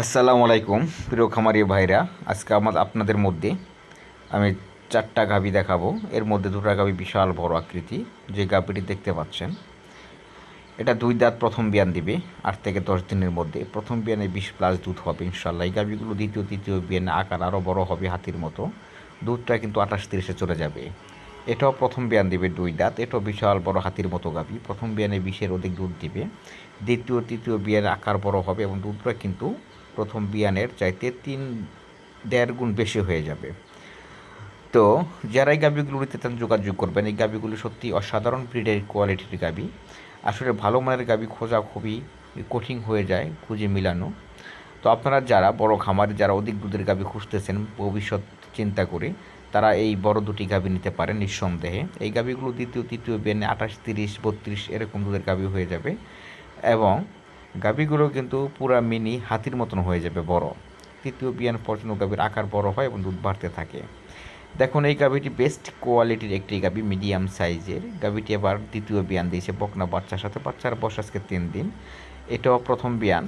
আসসালামু আলাইকুম, প্রিয় খামারি ভাইরা। আজকে আমার আপনাদের মধ্যে আমি চারটা গাভি দেখাবো। এর মধ্যে দুটো গাভি বিশাল বড় আকৃতি, যে গাভিটি দেখতে পাচ্ছেন। এটা দুই দাঁত প্রথম বিয়ান দিবে, আট থেকে দশ দিনের মধ্যে। প্রথম বিয়ানে বিশ প্লাস দুধ হবে ইনশাল্লাহ এই গাভিগুলো দ্বিতীয়, তৃতীয় বিয়ানে আকার আরও বড় হবে, হাতির মতো। দুধটা কিন্তু আঠাশ তিরিশে চলে যাবে। এটাও প্রথম বিয়ান দিবে দুই দাঁত। এটাও বিশাল বড় হাতির মতো গাভি প্রথম বিয়ানে বিশের অধিক দুধ দিবে। দ্বিতীয়, তৃতীয় বিয়ানের আকার বড় হবে এবং দুধটা কিন্তু প্রথম বিয়ানের চাইতে তিন দেড় গুণ বেশি হয়ে যাবে। তো যারা এই গাভিগুলো নিতে চান যোগাযোগ করবেন, এই গাভিগুলো সত্যি অসাধারণ ব্রিডের কোয়ালিটির গাভি আসলে ভালো মানের গাভি খোঁজা খুবই কঠিন হয়ে যায় খুঁজে মিলানো। তো আপনারা যারা বড় খামারে যারা অধিক দুধের গাভি খুঁজতেছেন, ভবিষ্যৎ চিন্তা করে তারা এই বড় দুটি গাভি নিতে পারেন নিঃসন্দেহে। এই গাভিগুলো দ্বিতীয়, তৃতীয় বেনে আঠাশ, তিরিশ, বত্রিশ এরকম দুধের গাভি হয়ে যাবে। এবং গাভীগুলো কিন্তু পুরা মিনি হাতির মতন হয়ে যাবে বড়। তৃতীয় বিয়ান পর্যন্ত গাভীর আকার বড় হয় এবং দুধ বাড়তে থাকে। দেখুন, এই গাভীটি বেস্ট কোয়ালিটির একটি গাভী মিডিয়াম সাইজের গাভীটি আবার দ্বিতীয় বিয়ান দিয়েছে, বকনা বাচ্চার সাথে। বাচ্চার বয়স আজকে তিন দিন। এটাও প্রথম বিয়ান।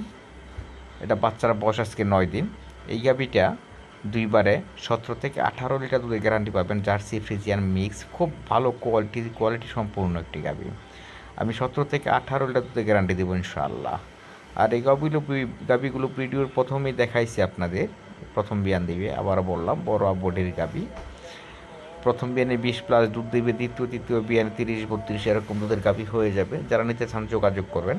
এটা বাচ্চার বয়স আজকে নয় দিন। এই গাভীটা দুইবারে সতেরো থেকে আঠারো লিটার দুধের গ্যারান্টি পাবেন। জার্সি, ফ্রিজিয়ান মিক্স খুব ভালো কোয়ালিটি কোয়ালিটি সম্পূর্ণ একটি গাভী। আমি সতেরো থেকে আঠারো লিটার দুধের গ্যারান্টি দেবো ইনশাআল্লাহ। আর এই গাবিগুলো গাবিগুলো ভিডিওর প্রথমেই দেখাইছি আপনাদের। প্রথম বিয়ান দিবে আবার বললাম, বড় বোর্ডের গাবি প্রথম বিয়ানে বিশ প্লাস দুধ দিবে, দ্বিতীয়, তৃতীয় বিয়ানে তিরিশ, বত্রিশ, এরকম দুধের গাবি হয়ে যাবে। যারা নিতে চান যোগাযোগ করবেন।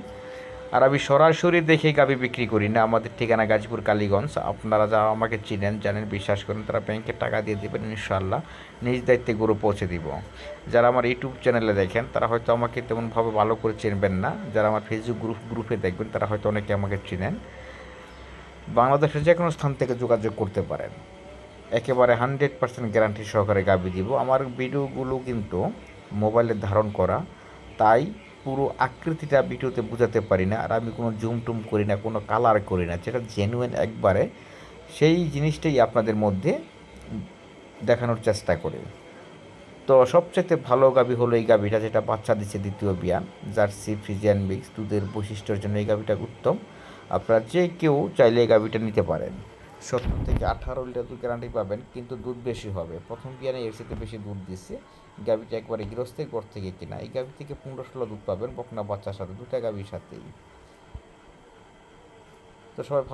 আর আমি সরাসরি দেখে গাভি বিক্রি করি না। আমাদের ঠিকানা গাজীপুর, কালীগঞ্জ। আপনারা যারা আমাকে চিনেন, জানেন, বিশ্বাস করেন, তারা ব্যাংকে টাকা দিয়ে দেবেন ইনশাল্লাহ নিজ দায়িত্বে গরু পৌঁছে দিব। যারা আমার ইউটিউব চ্যানেলে দেখেন, তারা হয়তো আমাকে তেমনভাবে ভালো করে চিনবেন না। যারা আমার ফেসবুক গ্রুপ গ্রুপে দেখবেন, তারা হয়তো অনেকে আমাকে চিনেন। বাংলাদেশের যে কোনো স্থান থেকে যোগাযোগ করতে পারেন। একেবারে হান্ড্রেড পার্সেন্ট গ্যারান্টি সহকারে গাবি দিব। আমার ভিডিওগুলো কিন্তু মোবাইলে ধারণ করা। তাই পুরো আকৃতিটা ভিডিওতে বোঝাতে পারি না আর আমি কোনো জুম টুম করি না, কোনো কালার করি না, যেটা জেনুইন একবারে সেই জিনিসটাই আপনাদের মধ্যে দেখানোর চেষ্টা করি। তো সবচেয়ে ভালো গাভি হলো এই গাভিটা যেটা বাচ্চা দিচ্ছে দ্বিতীয় বিয়ান, জার্সি ফ্রিজিয়ান মিক্স, দুধের বৈশিষ্ট্যের জন্য এই গাভিটা উত্তম। আপনারা যে কেউ চাইলে এই গাভিটা নিতে পারেন। সত্তর থেকে আঠারো লিটার দুধ গ্যারান্টি পাবেন, কিন্তু দুধ বেশি হবে। প্রথম বিয়ানে এর সাথে বেশি দুধ দিচ্ছে। গাভিটা একবারে গৃহস্থের ঘর থেকে কিনা। এই গাভি থেকে পনেরো ষোলো দুধ পাবেন, বকনা, বাচ্চার সাথে দুটা গাভির সাথেই। তো সবাই